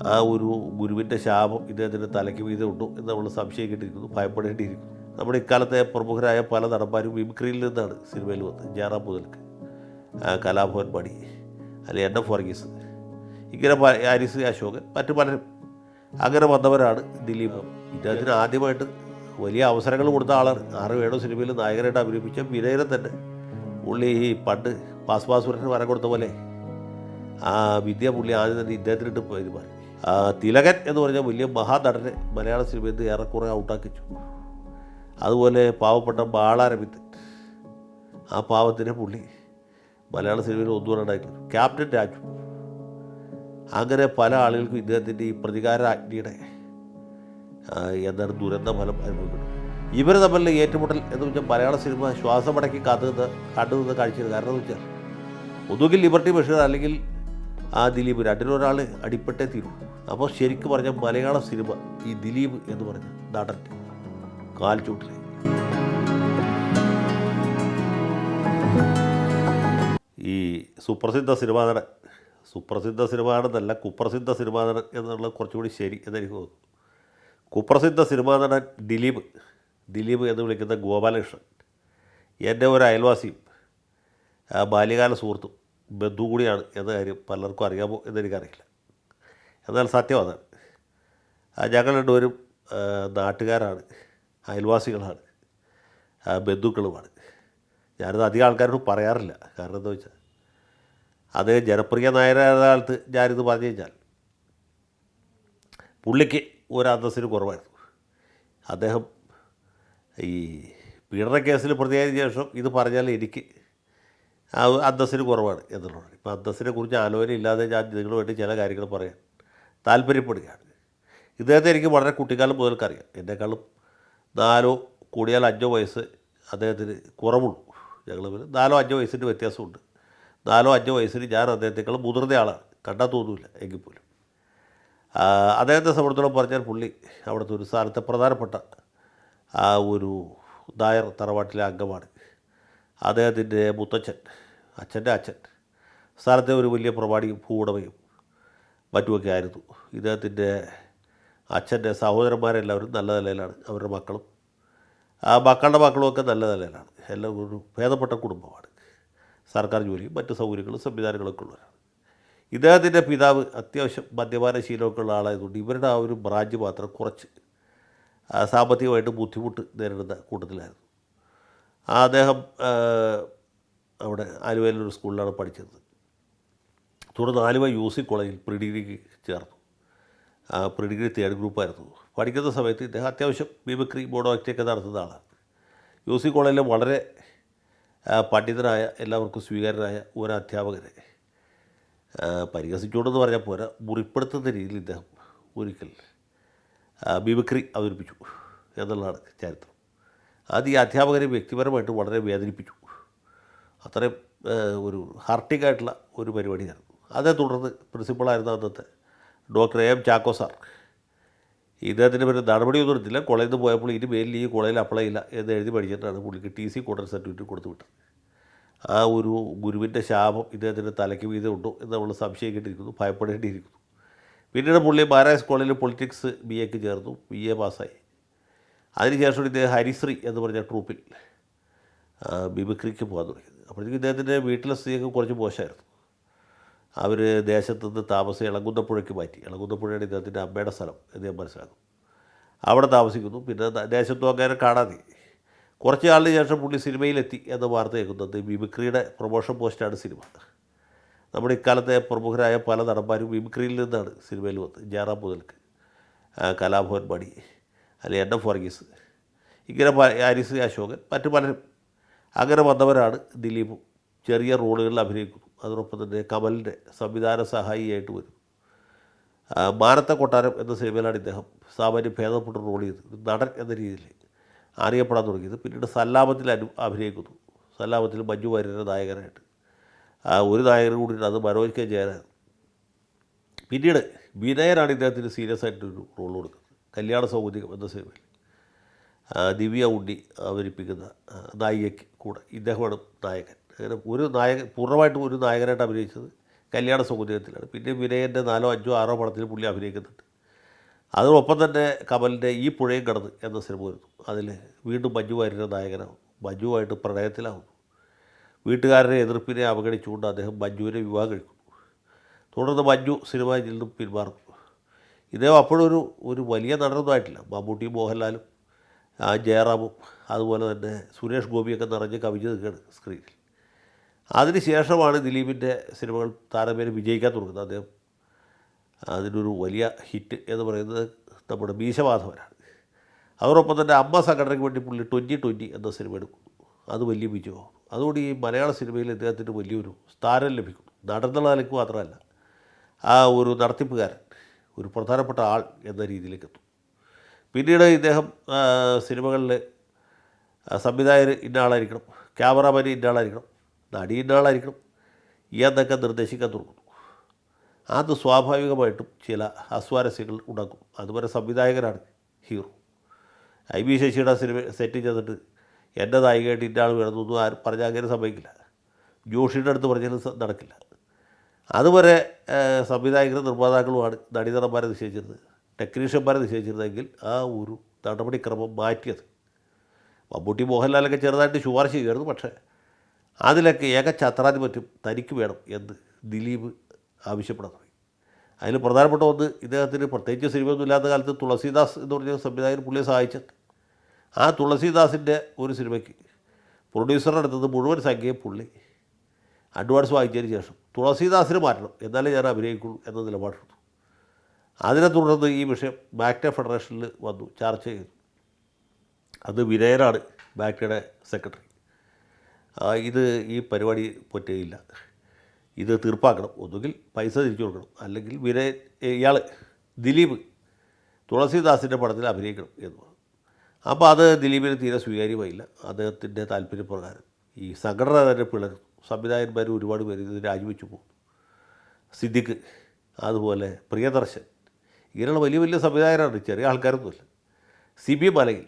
ആ ഒരു ഗുരുവിന്റെ ശാപം ഇദ്ദേഹത്തിന്റെ തലയ്ക്ക് വീതമുണ്ടോ എന്ന് നമ്മൾ സംശയിക്കേണ്ടിയിരിക്കുന്നു ഭയപ്പെടേണ്ടിയിരിക്കുന്നു. നമ്മുടെ ഇക്കാലത്തെ പ്രമുഖരായ പല നടന്മാരും മിമിക്രിയിൽ നിന്നാണ് സിനിമയിൽ വന്നത് ജാറാം മുതൽക്ക്. കലാഭവൻ മണി അല്ലെങ്കിൽ എൻ എഫ് വർഗീസ്. ഇങ്ങനെ ഹാരിസ് അശോകൻ മറ്റു പലരും. അങ്ങനെ വന്നവരാണ് ദിലീപ്. ഇദ്ദേഹത്തിന് ആദ്യമായിട്ട് വലിയ അവസരങ്ങൾ കൊടുത്ത ആളാണ്. ആറ് ഏഴോ സിനിമയിൽ നായകനായിട്ട് അഭിനയിപ്പിച്ച വിനയനെ തന്നെ പുള്ളി ഈ പണ്ട് വരെ വരം കൊടുത്ത പോലെ ആ വിദ്യ പുള്ളി ആദ്യം തന്നെ ഇദ്ദേഹത്തിനിട്ട് പെരുമാറി തിലകൻ എന്ന് പറഞ്ഞ വലിയ മഹാനടനെ മലയാള സിനിമയിൽ നിന്ന് ഏറെക്കുറെ ഔട്ടാക്കിച്ചു. അതുപോലെ പാവപ്പെട്ട ബാളാരവിന്ദൻ ആ പാവത്തിനെ പുള്ളി മലയാള സിനിമയിൽ ഒന്നുകൂടെ ക്യാപ്റ്റൻ രാജു. അങ്ങനെ പല ആളുകൾക്കും ഇദ്ദേഹത്തിന്റെ ഈ പ്രതികാര അഗ്നിയുടെ ആ, എന്താണ് ദുരന്ത ഫലം അനുഭവിക്കുന്നത് ഇവർ തമ്മിലുള്ള ഏറ്റുമുട്ടൽ എന്ന് വെച്ചാൽ മലയാള സിനിമ ശ്വാസമടക്കി കാത്തുനിന്ന് കണ്ടുനിന്ന് കാഴ്ചയാണ്. കാരണം എന്ന് വെച്ചാൽ ഒന്നുകിൽ ലിബർട്ടി ബഷീർ അല്ലെങ്കിൽ ആ ദിലീപ് രണ്ടിലൊരാൾ അടിപ്പെട്ടേ തീരും. അപ്പോൾ ശരിക്കും പറഞ്ഞാൽ മലയാള സിനിമ ഈ ദിലീപ് എന്ന് പറഞ്ഞ നടൻ കാൽച്ചൂട്ടിൽ ഈ സുപ്രസിദ്ധ സിനിമാ നടൻ സുപ്രസിദ്ധ സിനിമാ നടനല്ല കുപ്രസിദ്ധ സിനിമാ നടൻ എന്നുള്ളത് കുറച്ചുകൂടി ശരി എന്നെനിക്ക് തോന്നുന്നു. കുപ്രസിദ്ധ സിനിമാ നടൻ ദിലീപ് ദിലീപ് എന്ന് വിളിക്കുന്ന ഗോപാലകൃഷ്ണൻ. എന്റെ ഒരു അയൽവാസിയും ബാല്യകാല സുഹൃത്തും ബന്ധു കൂടിയാണ് എന്ന കാര്യം പലർക്കും അറിയാമോ എന്നെനിക്കറിയില്ല. എന്നാൽ സത്യം അതാണ് ആ, ഞങ്ങൾ രണ്ടുപേരും നാട്ടുകാരാണ്. അയൽവാസികളാണ്. ബന്ധുക്കളുമാണ്. ഞാനത് അധികം ആൾക്കാരോട് പറയാറില്ല. കാരണം എന്താ വെച്ചാൽ അത് ജനപ്രിയ നായരായ കാലത്ത് ഞാനിത് പറഞ്ഞു കഴിഞ്ഞാൽ പുള്ളിക്ക് ഒരു അന്തസ്സിന് കുറവായിരുന്നു. അദ്ദേഹം ഈ പീഡന കേസിൽ പ്രതിയായതിനു ശേഷം ഇത് പറഞ്ഞാൽ എനിക്ക് അന്തസ്സിന് കുറവാണ് എന്നുള്ളതാണ്. ഇപ്പോൾ അന്തസ്സിനെ കുറിച്ച് ആലോചന ഇല്ലാതെ ഞാൻ നിങ്ങളുമായിട്ട് ചില കാര്യങ്ങൾ പറയാൻ താല്പര്യപ്പെടുകയാണ്. ഇദ്ദേഹത്തെ എനിക്ക് വളരെ കുട്ടിക്കാലം മുതൽക്കറിയാം. എന്നെക്കാളും നാലോ കൂടിയാൽ അഞ്ചോ വയസ്സ് അദ്ദേഹത്തിന് കുറവുള്ളൂ. ഞങ്ങൾ നാലോ അഞ്ചോ വയസ്സിന്റെ വ്യത്യാസമുണ്ട്. നാലോ അഞ്ചോ വയസ്സിന് ഞാൻ അദ്ദേഹത്തെക്കാളും മുതിർന്ന ആളാണ്. കണ്ടാൽ തോന്നില്ല എങ്കിൽ പോലും. അദ്ദേഹത്തെ സംബന്ധിച്ചോളം പറഞ്ഞാൽ പുള്ളി അവിടുത്തെ ഒരു സ്ഥാനത്തെ പ്രധാനപ്പെട്ട ആ ഒരു നായർ തറവാട്ടിലെ അംഗമാണ്. അദ്ദേഹത്തിന്റെ മുത്തച്ഛൻ അച്ഛന്റെ അച്ഛൻ. സ്ഥലത്തെ ഒരു വലിയ പ്രമാണിയും ഭൂവുടമയും മറ്റുമൊക്കെ ആയിരുന്നു. ഇദ്ദേഹത്തിന്റെ അച്ഛന്റെ സഹോദരന്മാരെല്ലാവരും നല്ല നിലയിലാണ്. അവരുടെ മക്കളും ആ മക്കളുടെ മക്കളുമൊക്കെ നല്ല നിലയിലാണ്. എല്ലാം ഒരു ഭേദപ്പെട്ട കുടുംബമാണ്. സർക്കാർ ജോലിയും മറ്റു സൗകര്യങ്ങളും സംവിധാനങ്ങളൊക്കെ ഉള്ളവരാണ്. ഇദ്ദേഹത്തിന്റെ പിതാവ് അത്യാവശ്യം മദ്യപാന ശീലമൊക്കെ ഉള്ള ആളായതുകൊണ്ട് ഇവരുടെ ആ ഒരു ബ്രാഞ്ച് മാത്രം കുറച്ച് സാമ്പത്തികമായിട്ട് ബുദ്ധിമുട്ട് നേരിടുന്ന കൂട്ടത്തിലായിരുന്നു. അദ്ദേഹം അവിടെ ആലുവയിലൊരു സ്കൂളിലാണ് പഠിച്ചത്. തുടർന്ന് ആലുവ യു സി കോളേജിൽ പ്രീ ഡിഗ്രിക്ക് ചേർന്നു. പ്രീ ഡിഗ്രി തേർഡ് ഗ്രൂപ്പായിരുന്നു. പഠിക്കുന്ന സമയത്ത് ഇദ്ദേഹം അത്യാവശ്യം മിമിക്രി ബോർഡോ ആക്ടിയൊക്കെ നടത്തുന്ന ആളാണ് യു സി കോളേജിലെ വളരെ പണ്ഡിതരായ എല്ലാവർക്കും സ്വീകാര്യരായ ഒരു അധ്യാപകനെ ആ, പരിഹസിച്ചുകൊണ്ടെന്ന് പറഞ്ഞാൽ പോരാ മുറിപ്പെടുത്തുന്ന രീതിയിൽ ഇദ്ദേഹം ഒരിക്കൽ മിമിക്രി അവതരിപ്പിച്ചു എന്നുള്ളതാണ് ചരിത്രം. അത് ഈ അധ്യാപകരെ വ്യക്തിപരമായിട്ട് വളരെ വേദനിപ്പിച്ചു. അത്രയും ഒരു ഹാർട്ടിക്കായിട്ടുള്ള ആയിട്ടുള്ള ഒരു പരിപാടിയായിരുന്നു അതേ തുടർന്ന് പ്രിൻസിപ്പളായിരുന്ന അന്നത്തെ ഡോക്ടർ എം ചാക്കോ സാർ. ഇദ്ദേഹത്തിന്റെ പേര് നടപടിയൊന്നും എടുത്തില്ല. കോളേജിൽ നിന്ന് പോയപ്പോൾ ഇനി മേലിൽ ഈ കോളേജിൽ അപ്ലൈ ഇല്ല എന്ന് എഴുതി പഠിച്ചിട്ടാണ് പുള്ളിക്ക് ടി സി കോട്ടർ സർട്ടിഫിക്കറ്റ് കൊടുത്തു വിട്ടത്. ആ ഒരു ഗുരുവിന്റെ ശാപം ഇദ്ദേഹത്തിന്റെ തലയ്ക്ക് വീതം ഉണ്ടോ എന്ന് നമ്മൾ സംശയിക്കേണ്ടിയിരിക്കുന്നു ഭയപ്പെടേണ്ടിയിരിക്കുന്നു. പിന്നീട് പുള്ളി മഹാരാജ് കോളേജിൽ പൊളിറ്റിക്സ് ബി എക്ക് ചേർന്നു ബി എ പാസ്സായി. അതിനുശേഷം ഇദ്ദേഹം ഹരിശ്രീ എന്ന് പറഞ്ഞ ട്രൂപ്പിൽ ബിബിക്രിക്ക് പോകാൻ തുടങ്ങിയത്. അപ്പോഴത്തേക്കും ഇദ്ദേഹത്തിന്റെ വീട്ടിലെ സ്ഥിതിയൊക്കെ കുറച്ച് മോശമായിരുന്നു. അവർ ദേശത്ത് നിന്ന് താമസം ഇളങ്കുന്നപ്പുഴയ്ക്ക് മാറ്റി. ഇളങ്കുന്നപ്പുഴയാണ് ഇദ്ദേഹത്തിന്റെ അമ്മയുടെ സ്ഥലം എന്ന് ഞാൻ മനസ്സിലാക്കും അവിടെ താമസിക്കുന്നു. പിന്നെ ദേശത്തും അങ്ങനെ കാണാതെ കുറച്ച് നാളിന് ശേഷം പുള്ളി സിനിമയിലെത്തി എന്ന വാർത്ത കേൾക്കുന്നത് മിമിക്രിയുടെ പ്രൊമോഷൻ പോസ്റ്റാണ് സിനിമ. നമ്മുടെ ഇക്കാലത്തെ പ്രമുഖരായ പല നടന്മാരും മിമിക്രിയിൽ നിന്നാണ് സിനിമയിൽ വന്നത്. ജയറാം മുതൽക്ക് കലാഭവൻ മണി അല്ലെങ്കിൽ എൻ എഫ് വർഗീസ് ഇങ്ങനെ ഹാരിസ് അശോകൻ മറ്റു പലരും. അങ്ങനെ വന്നവരാണ് ദിലീപും. ചെറിയ റോളുകളിൽ അഭിനയിക്കുന്നു അതോടൊപ്പം തന്നെ കമലിന്റെ സംവിധാന സഹായിയായിട്ട് വരും. മാനത്തെ കൊട്ടാരം എന്ന സിനിമയിലാണ് ഇദ്ദേഹം സാമാന്യം ഭേദപ്പെട്ട റോൾ ചെയ്തത്. നടൻ എന്ന രീതിയിൽ അറിയപ്പെടാൻ തുടങ്ങിയത്. പിന്നീട് സല്ലാമത്തിൽ അനു അഭിനയിക്കുന്നു. സല്ലാമത്തിൽ മഞ്ജു വാര്യരുടെ നായകനായിട്ട്. ഒരു നായകൻ കൂടി അത് മനോജ് കെ ജയനാണ്. പിന്നീട് വിനയനാണ് ഇദ്ദേഹത്തിന് സീരിയസ് ആയിട്ടൊരു റോൾ കൊടുക്കുന്നത്. കല്യാണ സൗകര്യം എന്ന സിനിമയിൽ. ദിവ്യ ഉണ്ണി അവതരിപ്പിക്കുന്ന നായികയ്ക്ക് കൂടെ. ഇദ്ദേഹമാണ് നായകൻ. അങ്ങനെ ഒരു നായകൻ പൂർണമായിട്ടും ഒരു നായകനായിട്ട് അഭിനയിച്ചത് കല്യാണ സൗകര്യത്തിലാണ്. പിന്നെ വിനയന്റെ നാലോ അഞ്ചോ ആറോ പടത്തിൽ പുള്ളി അഭിനയിക്കുന്നുണ്ട്. അതിനൊപ്പം തന്നെ കമലിന്റെ ഈ പുഴയും കടന്ന് എന്ന സിനിമ വരുന്നു. അതിൽ വീണ്ടും മഞ്ജു വാര്യന്റെ നായകനാവും മഞ്ജുവായിട്ട് പ്രണയത്തിലാവുന്നു. വീട്ടുകാരുടെ എതിർപ്പിനെ അവഗണിച്ചുകൊണ്ട് അദ്ദേഹം മഞ്ജുവിനെ വിവാഹം കഴിക്കുന്നു. തുടർന്ന് മഞ്ജു സിനിമയിൽ നിന്നും പിന്മാറുന്നു. ഇദ്ദേഹം അപ്പോഴൊരു ഒരു വലിയ നടനൊന്നും ആയിട്ടില്ല. മമ്മൂട്ടിയും മോഹൻലാലും ജയറാമും അതുപോലെ തന്നെ സുരേഷ് ഗോപിയൊക്കെ നിറഞ്ഞ് കവിഞ്ഞ് നിൽക്കുകയാണ് സ്ക്രീനിൽ അതിനുശേഷമാണ് ദിലീപിന്റെ സിനിമകൾ താരപേര് വിജയിക്കാൻ തുടങ്ങുന്നത്. അദ്ദേഹം അതിനൊരു വലിയ ഹിറ്റ് എന്ന് പറയുന്നത് നമ്മുടെ മീശമാധവനാണ്. അതോടൊപ്പം തന്നെ അമ്മ സംഘടനയ്ക്ക് വേണ്ടി പുള്ളി ട്വന്റി ട്വന്റി എന്ന സിനിമ എടുക്കുന്നു അത് വലിയ വിജയമാകും അതുകൊണ്ട് ഈ മലയാള സിനിമയിൽ ഇദ്ദേഹത്തിന് വലിയൊരു സ്ഥാനം ലഭിക്കുന്നു. നടന്നുള്ള നിലയ്ക്ക് മാത്രമല്ല ആ ഒരു നടത്തിപ്പുകാരൻ ഒരു പ്രധാനപ്പെട്ട ആൾ എന്ന രീതിയിലേക്ക് എത്തും. പിന്നീട് ഇദ്ദേഹം സിനിമകളിൽ സംവിധായകർ ഇന്ന ആളായിരിക്കണം ക്യാമറാമാൻ ഇന്ന ആളായിരിക്കണം നടി ഇന്ന ആളായിരിക്കണം എന്നൊക്കെ നിർദ്ദേശിക്കാൻ തുടങ്ങുന്നു. അത് സ്വാഭാവികമായിട്ടും ചില അസ്വാരസ്യങ്ങൾ ഉണ്ടാക്കും. അതുപോലെ സംവിധായകനാണ് ഹീറോ. ഐ ബി ശശിയുടെ സിനിമ സെറ്റ് ചെയ്തിട്ട് എന്റെ നായികയായിട്ട് ഇന്ന ആൾ വേണമെന്നൊന്നും ആരും പറഞ്ഞാൽ അങ്ങനെ സംഭവിക്കില്ല ജോഷിയുടെ അടുത്ത് പറഞ്ഞാലും നടക്കില്ല. അതുവരെ സംവിധായകരും നിർമ്മാതാക്കളുമാണ് നടീനടന്മാരെ നിശ്ചയിച്ചിരുന്നത്. ടെക്നീഷ്യന്മാരെ നിശ്ചയിച്ചിരുന്നെങ്കിൽ ആ ഒരു നടപടിക്രമം മാറ്റിയത്. മമ്മൂട്ടി മോഹൻലാലൊക്കെ ചെറുതായിട്ട് ശുപാർശ ചെയ്യുമായിരുന്നു പക്ഷേ അതിലൊക്കെ ഏക ഛത്രാധിപത്യം തനിക്ക് വേണം എന്ന് ദിലീപ് ആവശ്യപ്പെടാൻ തുടങ്ങി. അതിൽ പ്രധാനപ്പെട്ട ഒന്ന് ഇദ്ദേഹത്തിന് പ്രത്യേകിച്ച് സിനിമയൊന്നും ഇല്ലാത്ത കാലത്ത് തുളസീദാസ് എന്ന് പറഞ്ഞ സംവിധായകൻ പുള്ളിയെ സഹായിച്ചിട്ടുണ്ട് ആ തുളസീദാസിന്റെ ഒരു സിനിമയ്ക്ക് പ്രൊഡ്യൂസറുടെ അടുത്തത് മുഴുവൻ സംഖ്യയും പുള്ളി അഡ്വാൻസ് വാങ്ങിച്ചതിന് ശേഷം തുളസീദാസിന് മാറ്റണം എന്നാലേ ഞാൻ അഭിനയിക്കുള്ളൂ എന്ന നിലപാടെടുത്തു. അതിനെ തുടർന്ന് ഈ വിഷയം ബാക്ട ഫെഡറേഷനിൽ വന്നു ചർച്ച ചെയ്തു. അത് വിനയനാണ് ബാക്ടയുടെ സെക്രട്ടറി. ഇത് ഈ പരിപാടി പറ്റുകയില്ല ഇത് തീർപ്പാക്കണം. ഒന്നുകിൽ പൈസ തിരിച്ചു കൊടുക്കണം. അല്ലെങ്കിൽ വിനയൻ ഇയാൾ ദിലീപ് തുളസീദാസിന്റെ പടത്തിൽ അഭിനയിക്കണം എന്ന് അപ്പോൾ അത് ദിലീപിന് തീരെ സ്വീകാര്യമായില്ല. അദ്ദേഹത്തിന്റെ താല്പര്യപ്രകാരം ഈ സംഘടന തന്നെ പിളർന്നു. സംവിധായകന്മാർ ഒരുപാട് പേര് ഇത് രാജിവെച്ചു പോകും സിദ്ദിഖ് അതുപോലെ പ്രിയദർശൻ ഇങ്ങനെയുള്ള വലിയ വലിയ സംവിധായകരാണ് ചെറിയ ആൾക്കാരൊന്നുമില്ല. സി ബി മലയിൽ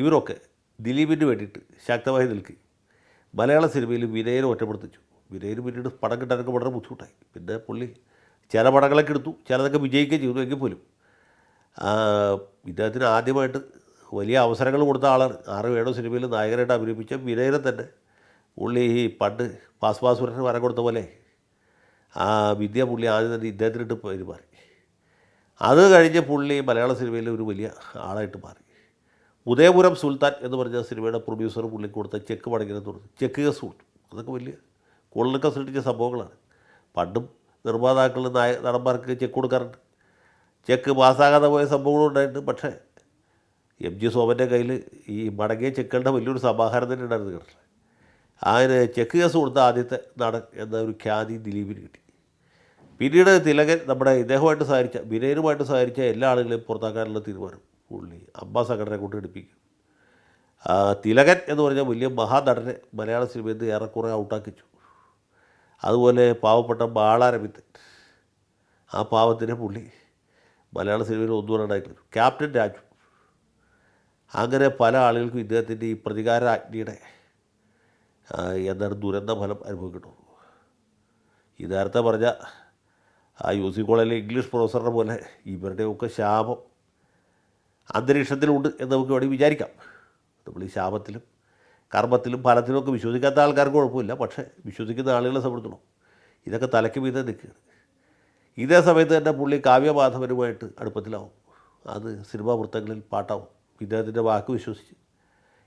ഇവരൊക്കെ ദിലീപിന് വേണ്ടിയിട്ട് ശക്തമായി നിൽക്കി. മലയാള സിനിമയിൽ വിനയനെ ഒറ്റപ്പെടുത്തിച്ചു. വിനയന് പിന്നീട് പടം കിട്ടാനൊക്കെ വളരെ ബുദ്ധിമുട്ടായി. പിന്നെ പുള്ളി ചില പടങ്ങളൊക്കെ എടുത്തു ചിലതൊക്കെ വിജയിക്കുകയും ചെയ്തു എങ്കിൽ പോലും. ഇദ്ദേഹത്തിന് ആദ്യമായിട്ട് വലിയ അവസരങ്ങൾ കൊടുത്ത ആളാണ്. ആറ് ഏഴോ സിനിമയിൽ നായകനായിട്ട് അഭിനയിപ്പിച്ച വിനയനെ തന്നെ പുള്ളി ഈ പണ്ട് പാസ് പാസ്വരന് വരം കൊടുത്ത പോലെ ആ വിദ്യ പുള്ളി ആദ്യം തന്നെ ഇദ്ദേഹത്തിനിട്ട് പെരുമാറി അത് കഴിഞ്ഞ് പുള്ളി മലയാള സിനിമയിൽ ഒരു വലിയ ആളായിട്ട് മാറി. ഉദയപുരം സുൽത്താൻ എന്ന് പറഞ്ഞ സിനിമയുടെ പ്രൊഡ്യൂസർ പുള്ളി കൊടുത്ത ചെക്ക് മടങ്ങിനെ തുടർന്ന് ചെക്ക് കേസ് കൊടുത്തു അതൊക്കെ വലിയ കൊള്ളൊക്കെ സൃഷ്ടിച്ച സംഭവങ്ങളാണ്. പണ്ടും നിർമ്മാതാക്കൾ നായ നടന്മാർക്ക് ചെക്ക് കൊടുക്കാറുണ്ട്. ചെക്ക് പാസ്സാകാതെ പോയ സംഭവങ്ങളും ഉണ്ടായിട്ടുണ്ട്. പക്ഷേ എം ജി സോമന്റെ കയ്യിൽ ഈ മടങ്ങിയ ചെക്കുകളുടെ വലിയൊരു സമാഹാരം തന്നെ ഉണ്ടായിരുന്നു കേട്ടില്ല അതിന് ചെക്ക് കേസ് കൊടുത്ത ആദ്യത്തെ നടൻ എന്ന ഒരു ഖ്യാതി ദിലീപിന് കിട്ടി. പിന്നീട് തിലകൻ നമ്മുടെ ഇദ്ദേഹമായിട്ട് സഹകരിച്ച വിനയനുമായിട്ട് സഹകരിച്ച എല്ലാ ആളുകളെയും പുറത്താക്കാനുള്ള തീരുമാനം പുള്ളി അമ്മ സംഘടനയെ കൊണ്ട് എടുപ്പിക്കും. തിലകൻ എന്ന് പറഞ്ഞാൽ വലിയ മഹാനടനെ മലയാള സിനിമയിൽ നിന്ന് ഏറെക്കുറെ ഔട്ടാക്കിച്ചു. അതുപോലെ പാവപ്പെട്ട ബാളാരവിത്ത് ആ പാവത്തിനെ പുള്ളി മലയാള സിനിമയിൽ ഒന്നും ഉണ്ടാക്കി ക്യാപ്റ്റൻ രാജു. അങ്ങനെ പല ആളുകൾക്കും ഇദ്ദേഹത്തിന്റെ ഈ പ്രതികാര അഗ്നിയുടെ എന്താണ് ദുരന്ത ഫലം അനുഭവിക്കുന്നു ഈ നേരത്തെ പറഞ്ഞ ആ യു സി കോളേജിലെ ഇംഗ്ലീഷ് പ്രൊഫസറുടെ പോലെ ഇവരുടെയൊക്കെ ശാപം അന്തരീക്ഷത്തിലുണ്ട് എന്ന് നമുക്ക് വേണമെങ്കിൽ വിചാരിക്കാം. നമ്മൾ ഈ ശാപത്തിലും കർമ്മത്തിലും ഫലത്തിലും ഒക്കെ വിശ്വസിക്കാത്ത ആൾക്കാർക്ക് കുഴപ്പമില്ല. പക്ഷേ വിശ്വസിക്കുന്ന ആളുകളെ സമ്പർത്തണം ഇതൊക്കെ തലയ്ക്ക് മീതെ നിൽക്കുകയാണ്. ഇതേ സമയത്ത് തന്നെ പുള്ളി കാവ്യമാധവനുമായിട്ട് അടുപ്പത്തിലാവും. അത് സിനിമാ വൃത്തങ്ങളിൽ പാട്ടാവും. ഇദ്ദേഹത്തിന്റെ വാക്ക് വിശ്വസിച്ച്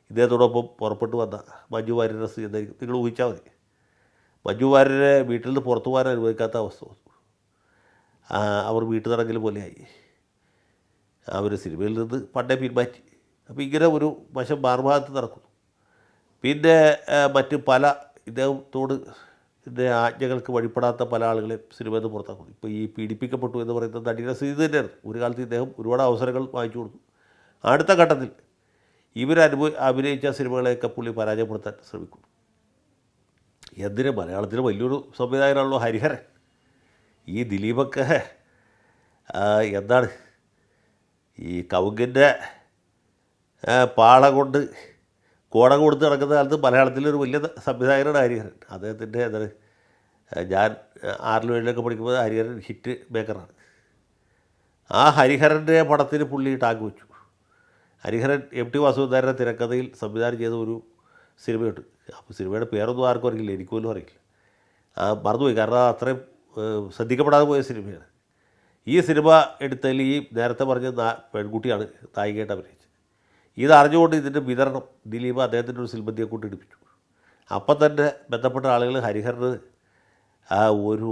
ഇദ്ദേഹത്തോടൊപ്പം പുറപ്പെട്ടു വന്ന മഞ്ജു വാര്യരുടെ സ്ഥിതി എന്തായിരിക്കും? നിങ്ങൾ ഊഹിച്ചാൽ മതി. മഞ്ജു വാര്യരെ വീട്ടിൽ നിന്ന് പുറത്തു പോകാൻ അനുവദിക്കാത്ത അവസ്ഥ അവർ വീട്ടുതടങ്കൽ പോലെയായി. അവർ സിനിമയിൽ നിന്ന് പണ്ടേ പിന്മാറ്റി അപ്പോൾ ഇങ്ങനെ ഒരു വശം മാർഭാഗത്ത് നടക്കുന്നു. പിന്നെ മറ്റ് പല ഇദ്ദേഹത്തോട് ഇതിന്റെ ആജ്ഞകൾക്ക് വഴിപ്പെടാത്ത പല ആളുകളെ സിനിമയിൽ നിന്ന് പുറത്താക്കുന്നു. ഇപ്പോൾ ഈ പീഡിപ്പിക്കപ്പെട്ടു എന്ന് പറയുന്ന നടിയുടെ സ്ഥിതി തന്നെയാണ്. ഒരു കാലത്ത് ഇദ്ദേഹം ഒരുപാട് അവസരങ്ങൾ വാങ്ങിച്ചു കൊടുത്തു. അടുത്ത ഘട്ടത്തിൽ ഇവരനുഭവ അഭിനയിച്ച സിനിമകളെയൊക്കെ പുള്ളി പരാജയപ്പെടുത്താൻ ശ്രമിക്കുന്നു. എന്തിന് മലയാളത്തിന് വലിയൊരു സംവിധായകനാണല്ലോ ഹരിഹരൻ. ഈ ദിലീപൊക്കെ എന്താണ്? ഈ കവുങ്ങിന്റെ പാള കൊണ്ട് കോട കൊടുത്ത് നടക്കുന്ന കാലത്ത് മലയാളത്തിലൊരു വലിയ സംവിധായകനാണ് ഹരിഹരൻ. അദ്ദേഹത്തിന്റെ എന്താണ്? ഞാൻ ആറിലും ഏഴിലൊക്കെ പഠിക്കുമ്പോൾ ഹരിഹരൻ ഹിറ്റ് മേക്കറാണ്. ആ ഹരിഹരന്റെ പടത്തിന് പുള്ളി ടാഗ് വെച്ചു. ഹരിഹരൻ എം ടി വാസുദേവന്റെ തിരക്കഥയിൽ സംവിധാനം ചെയ്ത ഒരു സിനിമയുണ്ട്. അപ്പോൾ സിനിമയുടെ പേരൊന്നും ആർക്കും അറിയില്ല എനിക്കൊന്നും അറിയില്ല. മറന്നുപോയി. കാരണം അത്രയും ശ്രദ്ധിക്കപ്പെടാതെ പോയ സിനിമയാണ്. ഈ സിനിമ എടുത്തതിൽ ഈ നേരത്തെ പറഞ്ഞ പെൺകുട്ടിയാണ് നായികയായിട്ട് അഭിനയിച്ചത്. ഇത് അറിഞ്ഞുകൊണ്ട് ഇതിന്റെ വിതരണം ദിലീപ് അദ്ദേഹത്തിന്റെ ഒരു സിൽബന്തിയെ കൊണ്ട് എടുപ്പിച്ചു. അപ്പം തന്നെ ബന്ധപ്പെട്ട ആളുകൾ ഹരിഹരന് ആ ഒരു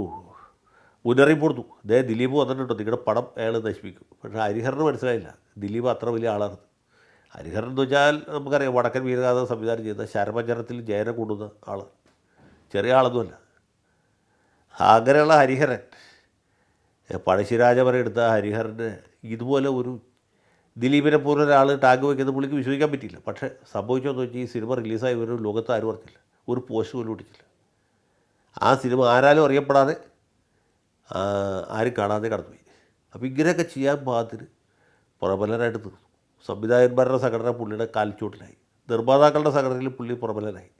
മുന്നറിയിപ്പ് കൊടുത്തു ദേ ദിലീപ് വന്നിട്ടുണ്ടോ? നിങ്ങളുടെ പടം അയാൾ നശിപ്പിക്കും. പക്ഷേ ഹരിഹരന് മനസ്സിലായില്ല. ദിലീപ് അത്ര വലിയ ആളാണ് ഹരിഹരൻ എന്ന് വെച്ചാൽ നമുക്കറിയാം വടക്കൻ വീരഗാഥ സംവിധാനം ചെയ്ത ശരമചരത്തിൽ ജയനെ കൊണ്ടുവന്ന ആൾ ചെറിയ ആളൊന്നുമല്ല. അങ്ങനെയുള്ള ഹരിഹരൻ. ഏ, പഴശ്ശിരാജ വരെ എടുത്ത ഹരിഹരന് ഇതുപോലെ ഒരു ദിലീപിനെ പോലെ ഒരാൾ ടാഗ് വയ്ക്കുന്ന പുള്ളിക്ക് വിശ്വസിക്കാൻ പറ്റിയില്ല. പക്ഷേ സംഭവിച്ചതെന്ന് വെച്ചാൽ ഈ സിനിമ റിലീസായി ഒരു ലോകത്ത് ആരും അറിഞ്ഞില്ല. ഒരു പോസ്റ്റ് പോലും ഒട്ടിച്ചില്ല ആ സിനിമ ആരാലും അറിയപ്പെടാതെ ആരും കാണാതെ കടന്നുപോയി. അപ്പോൾ ഇങ്ങനെയൊക്കെ ചെയ്യാൻ പാകത്തിന് പ്രബലനായിട്ട് തീർന്നു. സംവിധായകന്മാരുടെ സംഘടന പുള്ളിയുടെ കാൽച്ചോട്ടിലായി. നിർമ്മാതാക്കളുടെ സംഘടനയിൽ പുള്ളി പ്രബലനായി.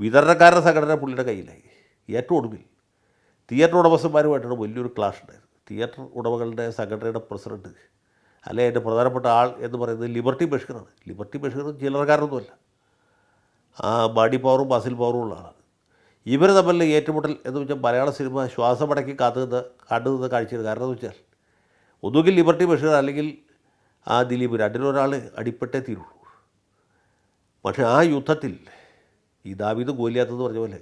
വിതരണക്കാരുടെ സംഘടന പുള്ളിയുടെ കയ്യിലായി. ഏറ്റവും ഒടുവിൽ തിയേറ്റർ ഉടമസ്ഥന്മാരുമായിട്ടാണ് വലിയൊരു ക്ലാഷ് ഉണ്ടായത്. തിയേറ്റർ ഉടമകളുടെ സംഘടനയുടെ പ്രസിഡന്റ് അല്ലെ അതിന്റെ പ്രധാനപ്പെട്ട ആൾ എന്ന് പറയുന്നത് ലിബർട്ടി ബഷീറാണ് ലിബർട്ടി ബഷീർ ചില്ലറക്കാരൊന്നുമല്ല ആ ബാഡി പവറും ബാസിൽ പവറും ഉള്ള ആളാണ്. ഇവർ തമ്മിലുള്ള ഏറ്റുമുട്ടൽ എന്ന് വെച്ചാൽ മലയാള സിനിമ ശ്വാസമടക്കി കാത്തുനിന്ന് കണ്ടുനിന്ന് കണ്ടു നിന്ന് കാഴ്ചയാണ് കാരണം എന്ന് വെച്ചാൽ ഒന്നുകിൽ ലിബർട്ടി ബഷീർ അല്ലെങ്കിൽ ആ ദിലീപ് രണ്ടിലൊരാൾ അടിപ്പെട്ടേ തീരുള്ളൂ. പക്ഷേ ആ യുദ്ധത്തിൽ ഈ ദാവീദ് ഗോലിയാത്തെന്ന് പറഞ്ഞ പോലെ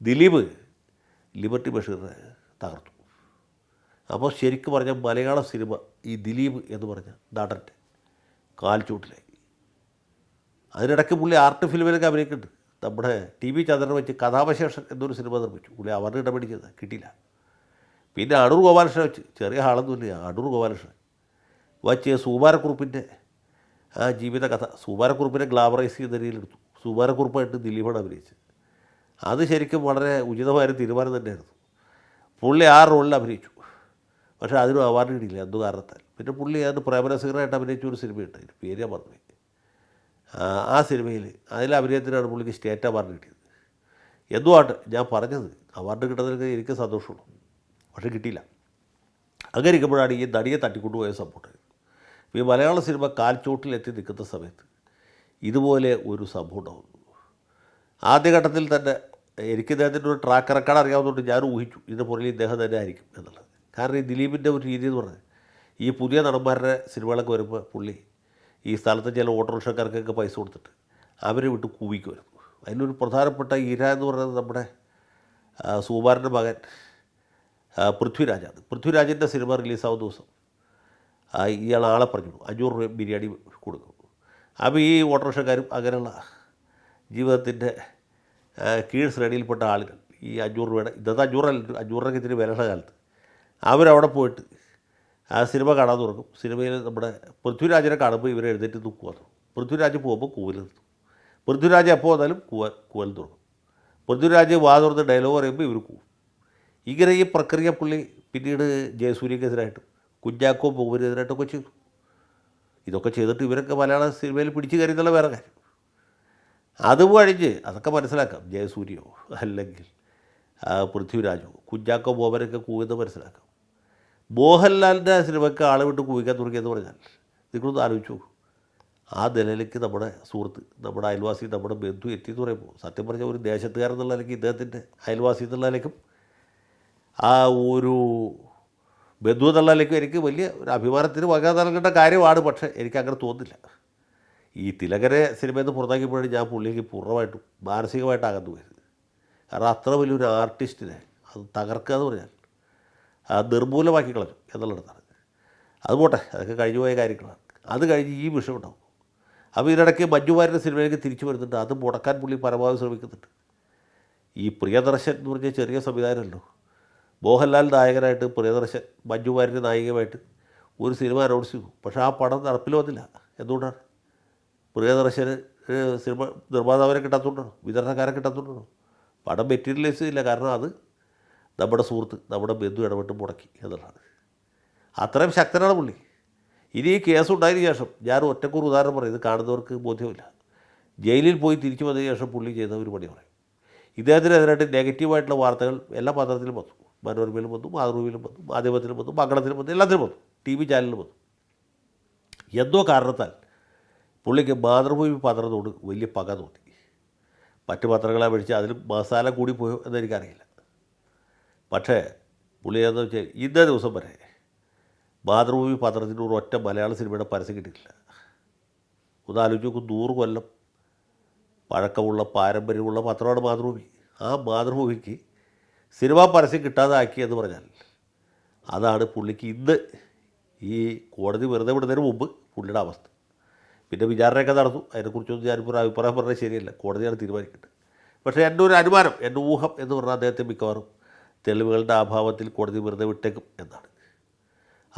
ദിലീപ് ലിബർട്ടി ബഷീറിനെ തകർത്തു. അപ്പോൾ ശരിക്കും പറഞ്ഞ മലയാള സിനിമ ഈ ദിലീപ് എന്ന് പറഞ്ഞ നടന്റെ കാൽച്ചൂട്ടിലായി അതിനിടയ്ക്ക് പുള്ളി ആർട്ട് ഫിലിമിലൊക്കെ അഭിനയിക്കുന്നുണ്ട്. നമ്മുടെ ടി വി ചന്ദ്രൻ വെച്ച് കഥാവശേഷൻ എന്നൊരു സിനിമ നിർമ്മിച്ചു. പുള്ളി അവരുടെ ഇടപെടിക്കുന്നത് കിട്ടിയില്ല. പിന്നെ അടൂർ ഗോപാലകൃഷ്ണൻ വെച്ച് ചെറിയ ആളൊന്നുമില്ല അടൂർ ഗോപാലകൃഷ്ണൻ വച്ച് സുകുമാരക്കുറുപ്പിന്റെ ആ ജീവിത കഥ സുകുമാരക്കുറുപ്പിനെ ഗ്ലാമറൈസ് ചെയ്ത രീതിയിലെടുത്തു സുകുമാരക്കുറുപ്പായിട്ട് ദിലീപാണ് അഭിനയിച്ചത്. അത് ശരിക്കും വളരെ ഉചിതമായൊരു തീരുമാനം തന്നെയായിരുന്നു. പുള്ളി ആ റോളിൽ അഭിനയിച്ചു. പക്ഷേ അതിനും അവാർഡ് കിട്ടിയില്ല എന്തു കാരണത്താൽ. പിന്നെ പുള്ളി അത് പ്രേമരസികരായിട്ട് അഭിനയിച്ച ഒരു സിനിമയുണ്ട് അതിന്റെ പേര് ഞാൻ പറഞ്ഞു ആ, സിനിമയിൽ അതിലെ അഭിനയത്തിനാണ് പുള്ളിക്ക് സ്റ്റേറ്റ് അവാർഡ് കിട്ടിയത്. എന്തുവാട്ട് ഞാൻ പറഞ്ഞത് അവാർഡ് കിട്ടുന്നതിനൊക്കെ എനിക്ക് സന്തോഷമുള്ളൂ. പക്ഷേ കിട്ടിയില്ല. അങ്ങനെ ഇരിക്കുമ്പോഴാണ് ഈ നടിയെ തട്ടിക്കൊണ്ടുപോയ സംഭവം. ഈ മലയാള സിനിമ കാൽച്ചോട്ടിലെത്തി നിൽക്കുന്ന സമയത്ത് ഇതുപോലെ ഒരു സംഭവം ഉണ്ടാകുന്നു ആദ്യഘട്ടത്തിൽ തന്നെ എനിക്ക് ഇദ്ദേഹത്തിന്റെ ഒരു ട്രാക്ക് റെക്കോർഡ് അറിയാവുന്നതുകൊണ്ട് ഞാൻ ഊഹിച്ചു. ഇതിന് പുറകിൽ ഇദ്ദേഹം തന്നെ ആയിരിക്കും എന്നുള്ളത്. കാരണം ഈ ദിലീപിന്റെ ഒരു രീതി എന്ന് പറഞ്ഞത് ഈ പുതിയ നടന്മാരുടെ സിനിമകളൊക്കെ വരുമ്പോൾ പുള്ളി ഈ സ്ഥലത്ത് ചില ഓട്ടോറിക്ഷക്കാർക്കൊക്കെ പൈസ കൊടുത്തിട്ട് അവരെ വിട്ട് കൂവിക്കുമായിരുന്നു അതിലൊരു പ്രധാനപ്പെട്ട ഇര എന്ന് പറയുന്നത് നമ്മുടെ സുകുമാരന്റെ മകൻ പൃഥ്വിരാജാണ്. പൃഥ്വിരാജിന്റെ സിനിമ റിലീസാവുന്ന ദിവസം ഇയാൾ ആളെ പറഞ്ഞു അഞ്ഞൂറ് രൂപ ബിരിയാണി കൊടുക്കും. അപ്പോൾ ഈ ഓട്ടോറിക്ഷക്കാരും അങ്ങനെയുള്ള ജീവിതത്തിന്റെ കീഴ് ശ്രേണിയിൽപ്പെട്ട ആളുകൾ. ഈ അഞ്ഞൂറ് രൂപയുടെ ഇന്നത്തെ അഞ്ഞൂറല്ല അഞ്ഞൂറൊക്കെ ഇത്തിരി വിലയുടെ കാലത്ത്. അവരവിടെ പോയിട്ട് ആ സിനിമ കാണാൻ തുടങ്ങും. സിനിമയിൽ നമ്മുടെ പൃഥ്വിരാജിനെ കാണുമ്പോൾ ഇവരെ എഴുന്നേറ്റ് തുടങ്ങും പൃഥ്വിരാജ് പോകുമ്പോൾ കൂവൽ നിർത്തും. പൃഥ്വിരാജ് എപ്പോൾ വന്നാലും കൂവൽ കൂവൽ തുടങ്ങും. പൃഥ്വിരാജ് വാ തുറന്ന് ഡയലോഗ് പറയുമ്പോൾ ഇവർ കൂവും. ഇങ്ങനെ ഈ പ്രക്രിയ പുള്ളി പിന്നീട് ജയസൂര്യക്കെതിരായിട്ടും കുഞ്ഞാക്കോ പോകുവിനെതിരായിട്ടൊക്കെ ചെയ്തു. ഇതൊക്കെ ചെയ്തിട്ട് ഇവരൊക്കെ മലയാള സിനിമയിൽ പിടിച്ചു കയറിയെന്നുള്ള വേറെ കാര്യം. അത് കഴിഞ്ഞ് അതൊക്കെ മനസ്സിലാക്കാം. ജയസൂര്യോ അല്ലെങ്കിൽ പൃഥ്വിരാജോ കുഞ്ഞാക്കോ ബോബനൊക്കെ കൂവിയെന്ന് മനസ്സിലാക്കാം. മോഹൻലാലിന്റെ സിനിമയ്ക്ക് ആളെ വിട്ട് കൂവിക്കാൻ തുടങ്ങിയെന്ന് പറഞ്ഞാൽ നിങ്ങളൊന്ന് ആലോചിച്ചു ആ നിലയിലേക്ക് നമ്മുടെ സുഹൃത്ത് നമ്മുടെ അയൽവാസി നമ്മുടെ ബന്ധു എത്തി എന്ന് പറയുമ്പോൾ സത്യം പറഞ്ഞ ഒരു ദേശത്തുകാരൻ എന്നുള്ള നിലയ്ക്ക് ഇദ്ദേഹത്തിന്റെ അയൽവാസി എന്നുള്ള നിലയ്ക്കും ആ ഒരു ബന്ധു എന്നുള്ള നിലയ്ക്കും എനിക്ക് വലിയ ഒരു അഭിമാനത്തിന് വക നൽകേണ്ട കാര്യമാണ്. പക്ഷേ എനിക്ക് അങ്ങനെ തോന്നുന്നില്ല. ഈ തിലകരെ സിനിമയിൽ നിന്ന് പുറത്താക്കിയപ്പോഴാണ് ഞാൻ പുള്ളിക്ക് പൂർണമായിട്ടും മാനസികമായിട്ട് അകന്നു പോയത്. കാരണം അത്ര വലിയൊരു ആർട്ടിസ്റ്റിനെ അത് തകർക്കുക എന്ന് പറഞ്ഞാൽ അത് നിർമൂലമാക്കി കളഞ്ഞു എന്നുള്ളിടത്താണ്. അത് പോട്ടെ അതൊക്കെ കഴിഞ്ഞു പോയ കാര്യങ്ങളാണ്. അത് കഴിഞ്ഞ് ഈ വിഷയം ഉണ്ടാവും. അപ്പോൾ ഇതിനിടയ്ക്ക് മഞ്ജുവാരിന്റെ സിനിമയിലേക്ക് തിരിച്ചു വരുന്നുണ്ട്. അത് മുടക്കാൻ പുള്ളി പരമാവധി ശ്രമിക്കുന്നുണ്ട്. ഈ പ്രിയദർശൻ എന്ന് പറഞ്ഞ ചെറിയ സംവിധാനമല്ലോ മോഹൻലാൽ നായകനായിട്ട് പ്രിയദർശൻ മഞ്ജുവാരിന്റെ നായികമായിട്ട് ഒരു സിനിമ അനൗൺസ് ചെയ്തു. പക്ഷേ ആ പടം നടപ്പിൽ വന്നില്ല. എന്തുകൊണ്ടാണ്? പ്രിയദർശന് ഏഹ്, സിനിമ നിർമ്മാതാവിനെ കിട്ടാത്തതുകൊണ്ടാണ്? വിതരണക്കാരെ കിട്ടാത്തതുകൊണ്ടാണ്? പടം മെറ്റീരിയലൈസ് ഇല്ല കാരണം അത് നമ്മുടെ സുഹൃത്ത് നമ്മുടെ ബന്ധു ഇടപെട്ട് മുടക്കി എന്നുള്ളതാണ്. അത്രയും ശക്തനാണ് പുള്ളി. ഇനി ഈ കേസ് ഉണ്ടായതിനു ശേഷം ഞാൻ ഒറ്റക്കൂർ ഉദാഹരണം പറയും. ഇത് കാണുന്നവർക്ക് ബോധ്യമില്ല. ജയിലിൽ പോയി തിരിച്ചു വന്നതിന് ശേഷം പുള്ളി ചെയ്ത ഒരു പണി പറയും. ഇദ്ദേഹത്തിനെതിരായിട്ട് നെഗറ്റീവായിട്ടുള്ള വാർത്തകൾ എല്ലാ പത്രത്തിലും വന്നു. മനോരമയിലും വന്നു മാതൃഭൂമിയിലും വന്നു മാധ്യമത്തിലും വന്നു മംഗളത്തിലും വന്നു എല്ലാത്തിലും വന്നു. ടി വി ചാനലിലും വന്നു. എന്തോ കാരണത്താൽ പുള്ളിക്ക് മാതൃഭൂമി പത്രത്തോട് വലിയ പക തോന്നി. മറ്റ് പത്രങ്ങളെ പഠിച്ച് അതിൽ മസാല കൂടി പോയോ എന്നെനിക്കറിയില്ല പക്ഷേ പുള്ളി എന്താ വെച്ചാൽ ഇന്നേ ദിവസം വരെ മാതൃഭൂമി പത്രത്തിന് ഒരു ഒറ്റ മലയാള സിനിമയുടെ പരസ്യം കിട്ടിയിട്ടില്ല. ഒന്ന് ആലോചിച്ച് നോക്കും നൂറ് കൊല്ലം പഴക്കമുള്ള പാരമ്പര്യമുള്ള പത്രമാണ് മാതൃഭൂമി ആ മാതൃഭൂമിക്ക് സിനിമാ പരസ്യം കിട്ടാതാക്കി എന്ന് പറഞ്ഞാൽ അതാണ് പുള്ളിക്ക് ഇന്ന് ഈ കോടതി വെറുതെ വിടുന്നതിന് മുമ്പ് പുള്ളിയുടെ അവസ്ഥ. പിന്നെ വിചാരണയൊക്കെ നടന്നു. അതിനെക്കുറിച്ചൊന്നും ഞാനിപ്പോൾ ഒരു അഭിപ്രായം പറഞ്ഞാൽ ശരിയല്ല. കോടതിയാണ് തീരുമാനിക്കേണ്ടത്. പക്ഷേ എന്റെ ഒരു അനുമാനം എന്റെ ഊഹം എന്ന് പറഞ്ഞാൽ അദ്ദേഹത്തെ മിക്കവാറും തെളിവുകളുടെ അഭാവത്തിൽ കോടതി വെറുതെ വിട്ടേക്കും എന്നാണ്.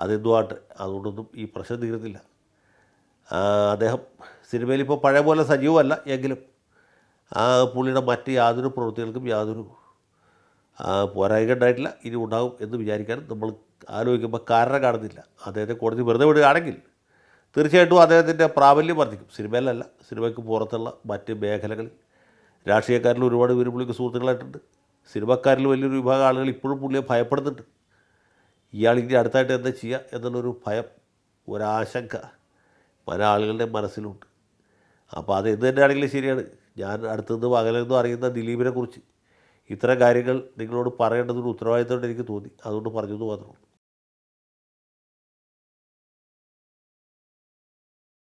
അതെന്തുമാട്ടെ അതുകൊണ്ടൊന്നും ഈ പ്രശ്നം തീരുന്നില്ല. അദ്ദേഹം സിനിമയിൽ ഇപ്പോൾ പഴയ പോലെ സജീവമല്ല എങ്കിലും ആ പുള്ളിയുടെ മറ്റ് യാതൊരു പ്രവൃത്തികൾക്കും യാതൊരു പോരായ്മ ഉണ്ടായിട്ടില്ല. ഇനി ഉണ്ടാകും എന്ന് വിചാരിക്കാനും നമ്മൾ ആലോചിക്കുമ്പോൾ കാരണം കാണുന്നില്ല. അദ്ദേഹത്തെ കോടതി വെറുതെ വിടുകയാണെങ്കിൽ തീർച്ചയായിട്ടും അദ്ദേഹത്തിന്റെ പ്രാബല്യം വർദ്ധിക്കും. സിനിമയിലല്ല സിനിമയ്ക്ക് പുറത്തുള്ള മറ്റ് മേഖലകളിൽ. രാഷ്ട്രീയക്കാരിൽ ഒരുപാട് പേര് പുള്ളിക്ക് സുഹൃത്തുക്കളായിട്ടുണ്ട്. സിനിമക്കാരിൽ വലിയൊരു വിഭാഗം ആളുകൾ ഇപ്പോഴും പുള്ളിയെ ഭയപ്പെടുന്നുണ്ട്. ഇയാൾ ഇനി അടുത്തായിട്ട് എന്താ ചെയ്യുക എന്നുള്ളൊരു ഭയം ഒരാശങ്ക പല ആളുകളുടെ മനസ്സിലുണ്ട്. അപ്പോൾ അത് എന്ത് തന്നെയാണെങ്കിലും ശരിയാണ്. ഞാൻ അടുത്തുനിന്ന് പകലെന്നും അറിയുന്ന ദിലീപിനെ കുറിച്ച് ഇത്തരം കാര്യങ്ങൾ നിങ്ങളോട് പറയേണ്ടതൊരു ഉത്തരവാദിത്തമായിട്ട് എനിക്ക് തോന്നി. അതുകൊണ്ട് പറഞ്ഞത് മാത്രമേ ഉള്ളൂ.